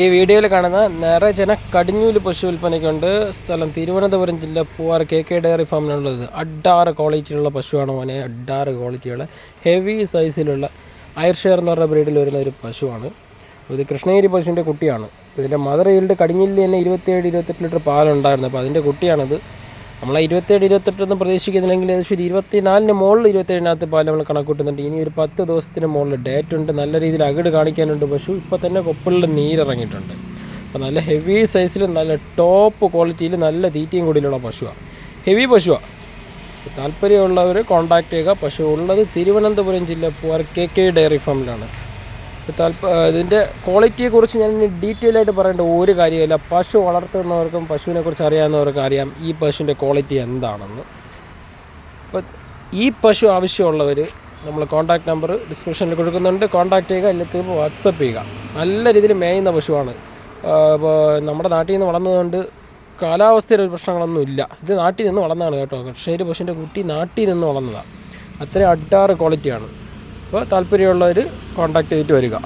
ഈ വീഡിയോയിൽ കാണുന്ന നിറജന കടിഞ്ഞൂൽ പശു വിൽപ്പനയ്ക്കുണ്ട്. സ്ഥലം തിരുവനന്തപുരം ജില്ല പൂവാർ കെ കെ ഡയറി ഫാമിനുള്ളത്. അഡാറ് ക്വാളിറ്റിയുള്ള പശുവാണ് മോനെ. അഡാറ് ക്വാളിറ്റിയുള്ള ഹെവി സൈസിലുള്ള അയർഷെയർ എന്ന് പറഞ്ഞ ബ്രീഡിൽ വരുന്ന ഒരു പശുവാണ്. ഇത് കൃഷ്ണഗിരി പശുവിന്റെ കുട്ടിയാണ്. ഇതിന്റെ മദർ ഈൽഡ് കടിഞ്ഞില്ല തന്നെ ഇരുപത്തിയേഴ് ഇരുപത്തെട്ട് ലിറ്റർ പാലുണ്ടായിരുന്നു. അപ്പോൾ അതിന്റെ കുട്ടിയാണിത്. നമ്മൾ ഇരുപത്തേഴ് ഇരുപത്തെട്ടൊന്നും പ്രതീക്ഷിക്കുന്നില്ലെങ്കിൽ ഏകദേശം ഒരു ഇരുപത്തിനാലിന് മുകളിൽ ഇരുപത്തേഴിനകത്ത് പാൽ നമ്മൾ കണക്കൂട്ടുന്നുണ്ട്. ഇനി ഒരു പത്ത് ദിവസത്തിന് മുകളിൽ ഡേറ്റ് ഉണ്ട്. നല്ല രീതിയിൽ അകിട് കാണിക്കാനുണ്ട്. പശു ഇപ്പോൾ തന്നെ കൊപ്പിളിൽ നീരിറങ്ങിയിട്ടുണ്ട്. അപ്പോൾ നല്ല ഹെവി സൈസിൽ നല്ല ടോപ്പ് ക്വാളിറ്റിയിൽ നല്ല തീറ്റയും കൂടിയിലുള്ള പശുവാണ് ഹെവി പശുവാണ് താല്പര്യമുള്ളവർ കോൺടാക്റ്റ് ചെയ്യുക. പശു ഉള്ളത് തിരുവനന്തപുരം ജില്ല പൂവാർ കെ കെ ഡയറി ഫാമിലാണ്. ഇതിന്റെ ക്വാളിറ്റിയെക്കുറിച്ച് ഞാൻ ഡീറ്റെയിൽ ആയിട്ട് പറയേണ്ട ഒരു കാര്യമില്ല പശു വളർത്തുന്നവർക്കും പശുവിനെ കുറിച്ച് അറിയാവുന്നവർക്കും അറിയാം ഈ പശുവിന്റെ ക്വാളിറ്റി എന്താണെന്ന്. അപ്പോൾ ഈ പശു ആവശ്യമുള്ളവർ നമ്മൾ കോൺടാക്ട് നമ്പർ ഡിസ്ക്രിപ്ഷനിൽ കൊടുക്കുന്നുണ്ട്. കോൺടാക്റ്റ് ചെയ്യുക അല്ലെങ്കിൽ വാട്സപ്പ് ചെയ്യുക. നല്ല രീതിയിൽ മേയുന്ന പശുവാണ്. അപ്പോൾ നമ്മുടെ നാട്ടിൽ നിന്ന് വളർന്നതുകൊണ്ട് കാലാവസ്ഥയുടെ പ്രശ്നങ്ങളൊന്നും ഇല്ല. ഇത് നാട്ടിൽ നിന്ന് വളർന്നതാണ് കേട്ടോ. കർഷകർ പശുവിന്റെ കുട്ടി നാട്ടിൽ നിന്ന് വളർന്നതാണ് അത്രയും അഡ്ഡാറ് ക്വാളിറ്റിയാണ് അപ്പോൾ താല്പര്യമുള്ളവർ കോൺടാക്ട് ചെയ്തിട്ട് വരിക.